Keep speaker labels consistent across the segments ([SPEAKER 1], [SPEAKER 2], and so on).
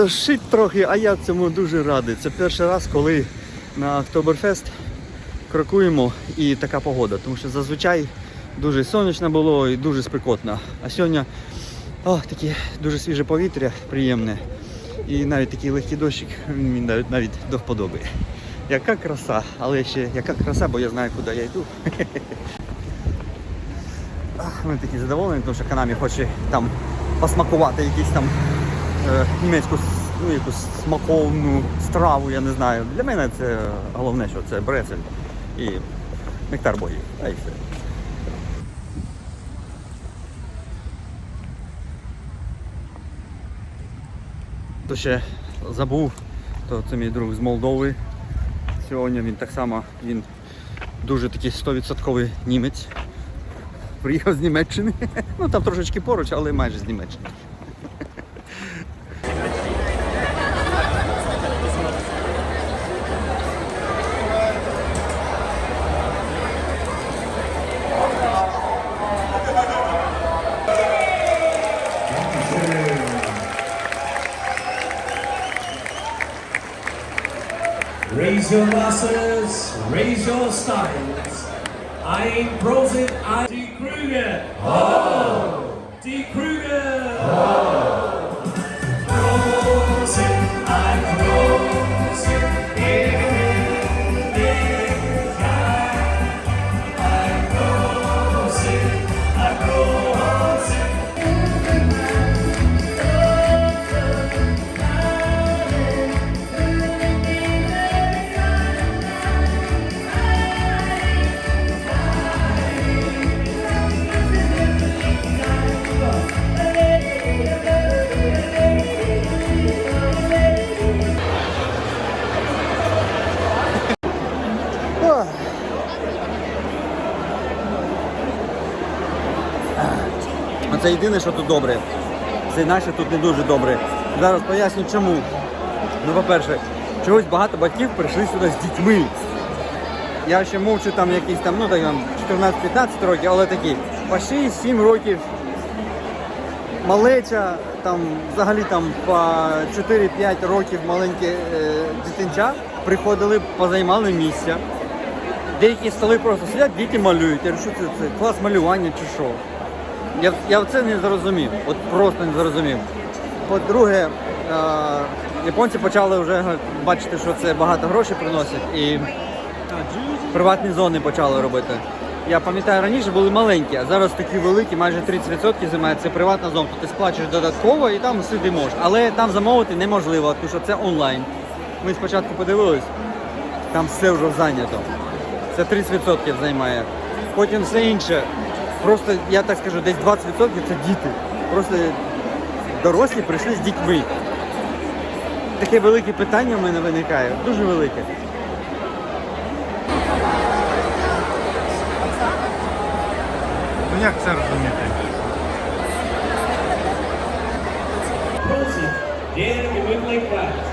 [SPEAKER 1] Дощить трохи, а я цьому дуже радий. Це перший раз, коли на Октоберфест крокуємо і така погода, тому що зазвичай дуже сонячно було і дуже спекотно. А сьогодні о, таке дуже свіже повітря, приємне. І навіть такий легкий дощик мені навіть, навіть до вподоби. Яка краса, але ще яка краса, бо я знаю, куди я йду. Ми такі задоволені, тому що Канамі хоче там посмакувати якісь там е, німецьку ну, якусь смаковну страву, я не знаю. Для мене це головне, що це брецель і нектар богів. А і все. То ще забув, то це мій друг з Молдови. Сьогодні він так само, він дуже такий 100% німець. Приїхав з Німеччини. Ну там трошечки поруч, але майже з Німеччини.
[SPEAKER 2] Show Styles. I ain't Frozen.
[SPEAKER 1] I це єдине, що тут добре. Це наше тут не дуже добре. Зараз поясню чому. Ну, по-перше, чогось багато батьків прийшли сюди з дітьми. Я ще мовчу там якісь там, ну так там 14-15 років, але такі по 6-7 років. Малеча, там взагалі там по 4-5 років маленькі е, дитинча приходили, позаймали місця. Деякі столи просто сидять, діти малюють. Я кажу, що це, це клас малювання чи що. Я, я це не зрозумів. От просто не зрозумів. По-друге, е, японці почали вже бачити, що це багато грошей приносить і приватні зони почали робити. Я пам'ятаю, раніше були маленькі, а зараз такі великі, майже 30% займає. Це приватна зона. Ти сплачуєш додатково і там сиди можеш. Але там замовити неможливо, тому що це онлайн. Ми спочатку подивились, там все вже зайнято. Це 30% займає. Потім все інше. Просто, я так скажу, десь 20% це діти. Просто дорослі прийшли з дітьми. Таке велике питання в мене виникає, дуже велике.
[SPEAKER 3] Ну як це розуміти?
[SPEAKER 2] Der gewöhnlich bleibt.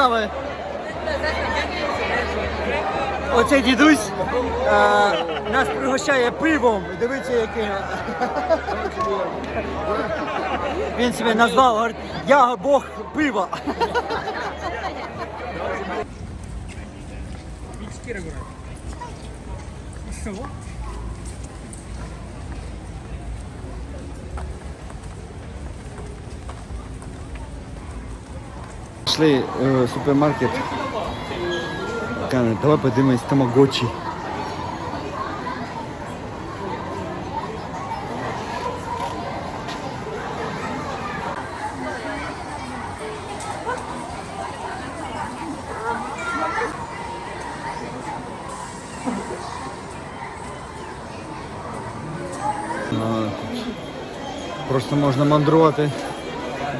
[SPEAKER 1] Цікаве. Оцей дідусь е, нас пригощає пивом. Дивіться, який. Він себе назвав, говорить, я Бог пива. Пішли в супермаркет. Каже, давай подивимось тамагочі. А, Просто можна мандрувати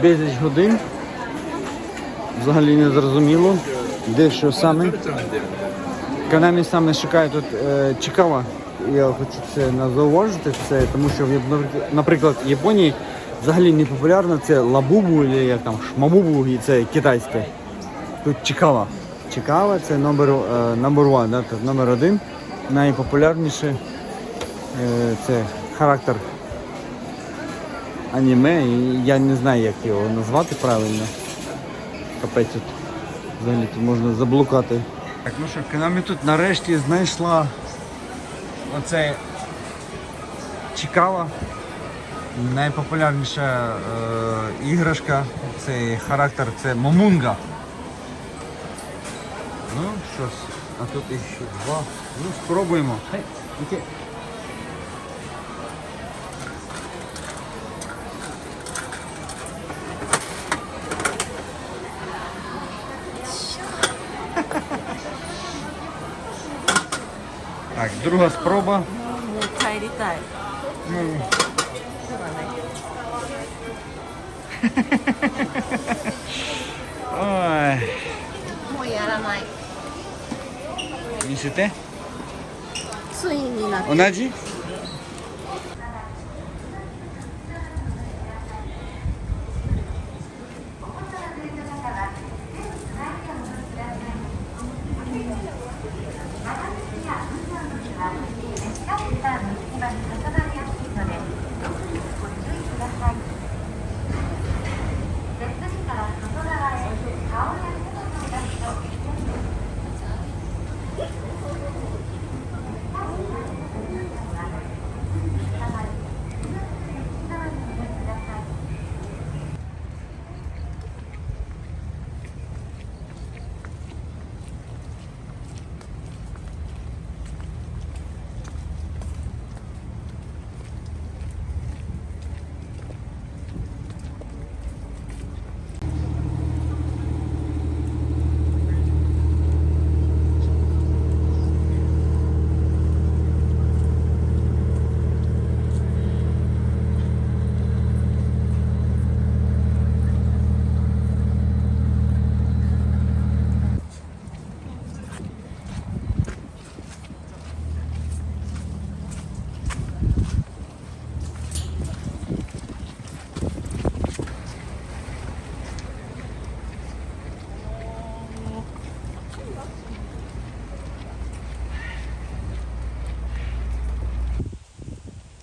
[SPEAKER 1] безліч годин. Взагалі не зрозуміло, де що саме. Канамі саме шукає тут е, цікаво. Я хочу це зауважити, це тому що наприклад в Японії взагалі не популярно це лабубу, або як там шмамубу, і це китайське. Тут цікаво. Цікаво, це номер, е, number one, да, номер один. Найпопулярніше е, це характер аніме, і я не знаю, як його назвати правильно. Капець тут взагалі тут можна заблукати. Так, ну що, Канамі тут нарешті знайшла оце цікава. Найпопулярніша е, іграшка, цей характер це Момунга. Ну, щось, а тут ще два. Ну, спробуємо. Хей, друга спроба.
[SPEAKER 4] もう帰りたい。
[SPEAKER 1] Ой.
[SPEAKER 4] もうやらない。
[SPEAKER 1] 見せて。
[SPEAKER 4] ついになって。
[SPEAKER 1] 同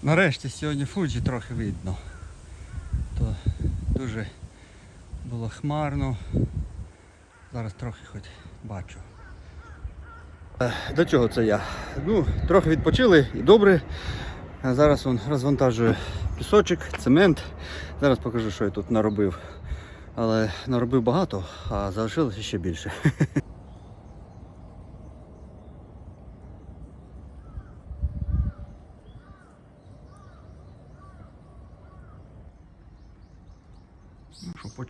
[SPEAKER 1] Нарешті сьогодні Фуджі трохи видно. То дуже було хмарно. Зараз трохи хоч бачу. Е, До чого це я? Ну, трохи відпочили і добре. Зараз он розвантажує пісочок, цемент. Зараз покажу, що я тут наробив. Але наробив багато, а залишилося ще більше.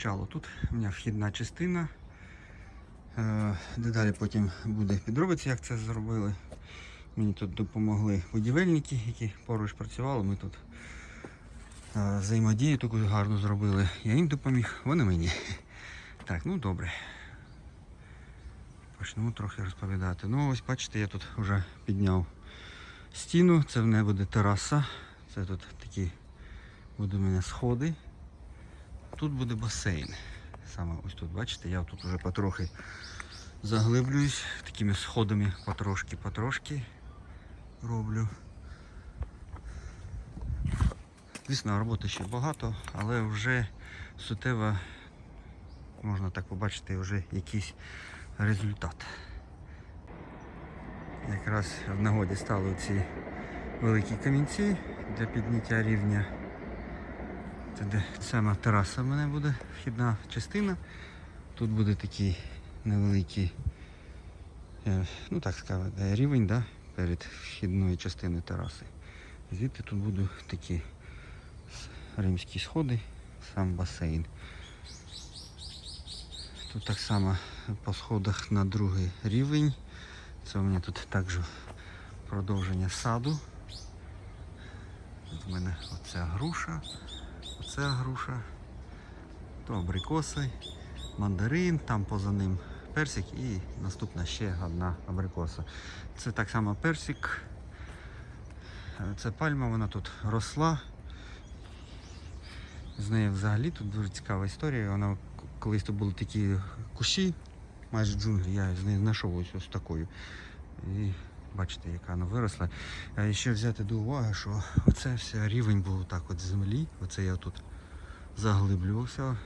[SPEAKER 1] Почало. Тут у мене вхідна частина. Е, Дедалі потім буде підробитися, як це зробили. Мені тут допомогли будівельники, які поруч працювали. Ми тут е, взаємодію таку гарно зробили. Я їм допоміг, вони мені. Так, ну добре. Почнемо трохи розповідати. Ну ось бачите, я тут вже підняв стіну, це в мене буде тераса. Це тут такі будуть у мене сходи. Тут буде басейн. Саме ось тут, бачите, я тут вже потрохи заглиблююсь такими сходами потрошки-потрошки роблю. Звісно, роботи ще багато, але вже суттєво можна так побачити вже якийсь результат. Якраз в нагоді стали ці великі камінці для підняття рівня. Це де сама тераса в мене буде, вхідна частина. Тут буде такий невеликий, е, ну так сказати, рівень да, перед вхідною частиною тераси. Звідти тут будуть такі римські сходи, сам басейн. Тут так само по сходах на другий рівень. Це у мене тут також продовження саду. Тут у мене оця груша, оця груша, то абрикоси, мандарин, там поза ним персик і наступна ще одна абрикоса. Це так само персик. Е, Це пальма, вона тут росла. З нею взагалі тут дуже цікава історія. Вона колись тут були такі кущі, майже джунглі, я з нею знайшов ось ось такою. І бачите, яка вона виросла. А ще взяти до уваги, що оце все рівень був так от землі. Оце я тут заглиблювався.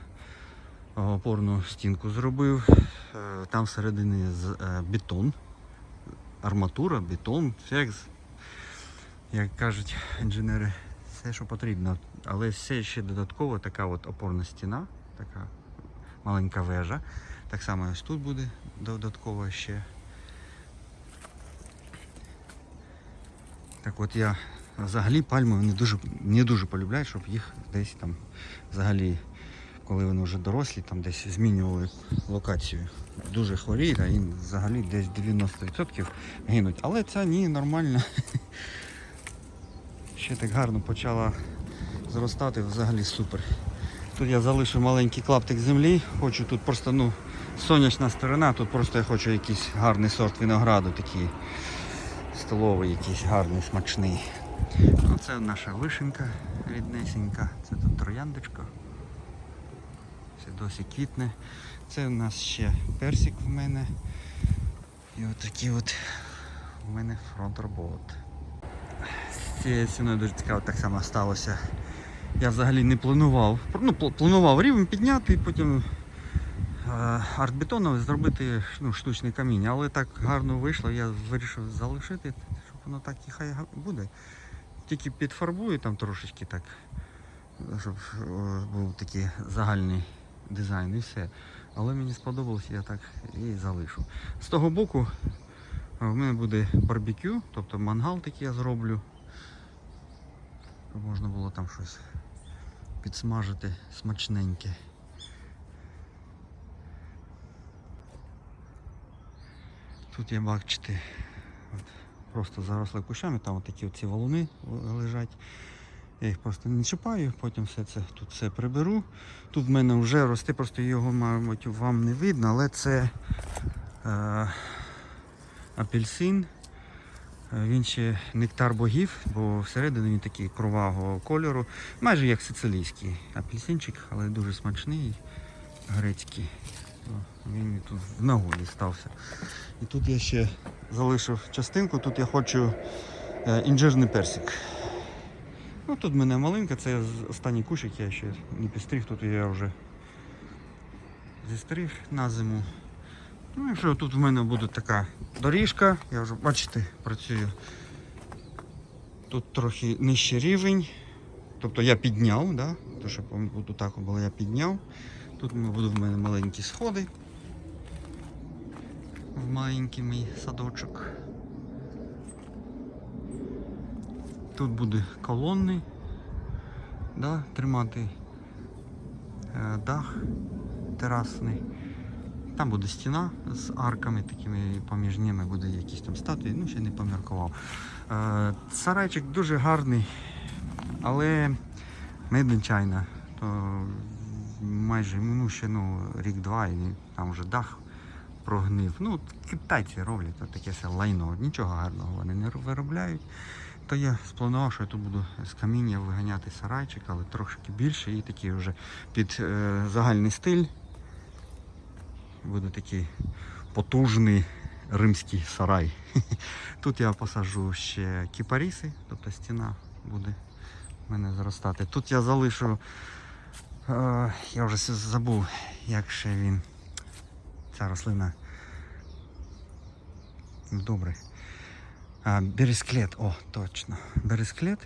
[SPEAKER 1] Опорну стінку зробив. Е, Там всередині е, бетон, арматура, бетон, фекс. Як кажуть інженери, все, що потрібно. Але все ще додатково така от опорна стіна, така маленька вежа. Так само ось тут буде додатково ще. Так от я взагалі пальми не дуже, не дуже полюбляю, щоб їх десь там взагалі, коли вони вже дорослі, там десь змінювали локацію. Дуже хворіють, а їм взагалі десь 90% гинуть. Але ця ні, нормально. Ще так гарно почала зростати, взагалі супер. Тут я залишив маленький клаптик землі, хочу тут просто ну, сонячна сторона, тут просто я хочу якийсь гарний сорт винограду, такий столовий, якийсь гарний, смачний. Ну, це наша вишенька ріднесенька, це тут трояндочка. Це досі квітне. Це у нас ще персик в мене. І отакий от у мене фронт робот. З цією стіною дуже цікаво так само сталося. Я взагалі не планував. Ну, планував рівень підняти і потім е, артбетоном зробити ну, штучне каміння. Але так гарно вийшло, я вирішив залишити, щоб воно так і хай буде. Тільки підфарбую там трошечки так, щоб е, був такий загальний дизайн і все. Але мені сподобалось, я так і залишу. З того боку е, в мене буде барбекю, тобто мангал такий я зроблю. Щоб можна було там щось підсмажити смачненьке. Тут я бачите, от, просто заросли кущами, там от такі оці валуни лежать. Я їх просто не чіпаю, потім все це тут все приберу. Тут в мене вже росте, просто його, мабуть, вам не видно, але це е, апельсин. Е, Він ще нектар богів, бо всередині він такий кровавого кольору, майже як сицилійський апельсинчик, але дуже смачний, грецький. Він тут в нагоді стався. І тут я ще залишив частинку, тут я хочу е, інжирний персик. Ну, тут в мене маленька, це останній кущик, я ще не підстриг, тут я вже зістриг на зиму. Ну і що, тут в мене буде така доріжка, я вже, бачите, працюю. Тут трохи нижчий рівень. Тобто я підняв, да? То, щоб тут так було, я підняв. Тут будуть в мене маленькі сходи. В маленький мій садочок. Тут буде колонни, да, тримати е, дах терасний. Там буде стіна з арками такими, і поміж ними буде якісь там статуї, ну ще не поміркував. Е, Сарайчик дуже гарний, але. То майже ну, ще ну, рік-два і там вже дах прогнив. Ну, китайці роблять таке все лайно. Нічого гарного вони не виробляють. То я спланував, що я тут буду з каміння виганяти сарайчик, але трошки більше і такий вже під е, загальний стиль. Буде такий потужний римський сарай. Тут я посаджу ще кіпаріси, тобто стіна буде в мене зростати. Тут я залишу, я вже забув, як ще він, ця рослина. Добре. А, бересклет, о, точно. Бересклет.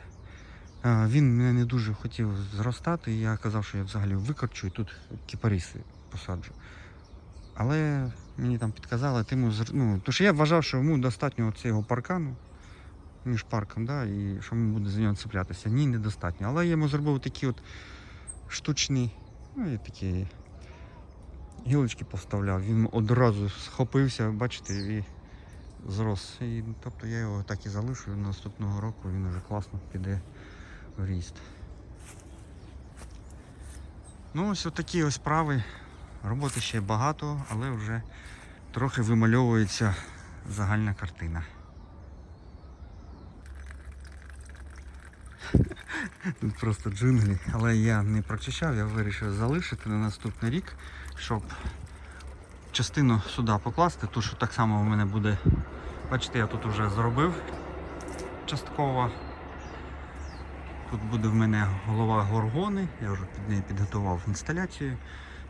[SPEAKER 1] Він мене не дуже хотів зростати, і я казав, що я взагалі викорчу і тут кіпаріси посаджу. Але мені там підказали, ти ну, тому що я вважав, що йому достатньо цього паркану між парком, да, і що він буде за нього цеплятися. Ні, недостатньо. Але я йому зробив такі от штучні, ну і такі гілочки поставляв. Він одразу схопився, бачите, і зрос. І, тобто я його так і залишу, і наступного року він вже класно піде в ріст. Ну, ось такі ось справи. Роботи ще багато, але вже трохи вимальовується загальна картина. Тут просто джунглі, але я не прочищав, я вирішив залишити на наступний рік, щоб частину сюди покласти, ту, що так само у мене буде. Бачите, я тут вже зробив частково. Тут буде в мене голова горгони, я вже під неї підготував інсталяцію.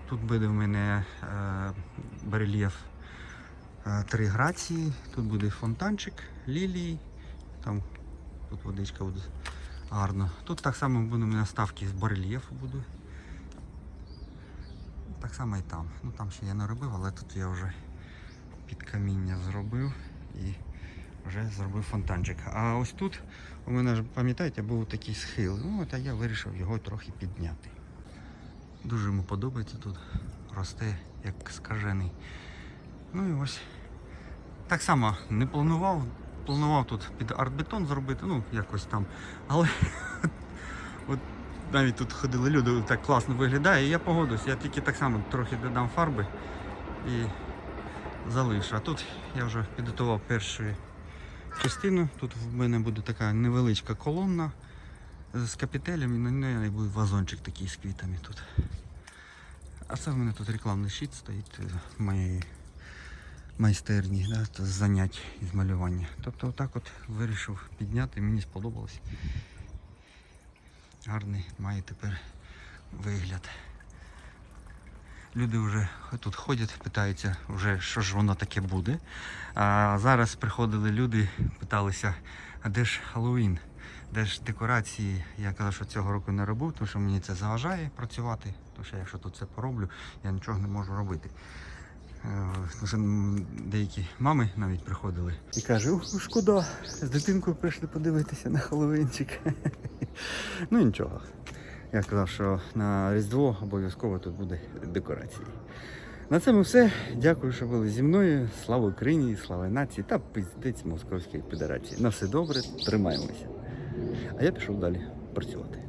[SPEAKER 1] Тут буде в мене е, барельєф е, три грації, тут буде фонтанчик, лілії, там тут водичка буде гарно. Тут так само буде у мене ставки з барельєфу будуть. Так само і там. Ну там ще я не робив, але тут я вже під каміння зробив і вже зробив фонтанчик. А ось тут у мене ж, пам'ятаєте, був такий схил. Ну, от а я вирішив його трохи підняти. Дуже йому подобається тут. Росте як скажений. Ну і ось. Так само не планував. Планував тут під артбетон зробити, ну якось там. Але от навіть тут ходили люди, так класно виглядає, і я погодуюсь, я тільки так само трохи додам фарби і залишу. А тут я вже підготував першу частину. Тут в мене буде така невеличка колонна з капітелем і на неї буде вазончик такий з квітами тут. А це в мене тут рекламний щит стоїть е, моєї майстерні, да, з занять із малювання. Тобто отак от вирішив підняти, мені сподобалось. Гарний має тепер вигляд. Люди вже тут ходять, питаються, вже, що ж воно таке буде. А зараз приходили люди, питалися, а де ж Хеллоуін, де ж декорації. Я казав, що цього року не робив, тому що мені це заважає працювати. Тому що якщо тут це пороблю, я нічого не можу робити. Е, м, деякі мами навіть приходили і ух, шкода, з дитинкою прийшли подивитися на Хеллоуінчик. ну нічого. Я казав, що на Різдво обов'язково тут буде декорації. На цьому все. Дякую, що були зі мною. Слава Україні, слава нації та пиздець Московської Федерації. На все добре, тримаємося. А я пішов далі працювати.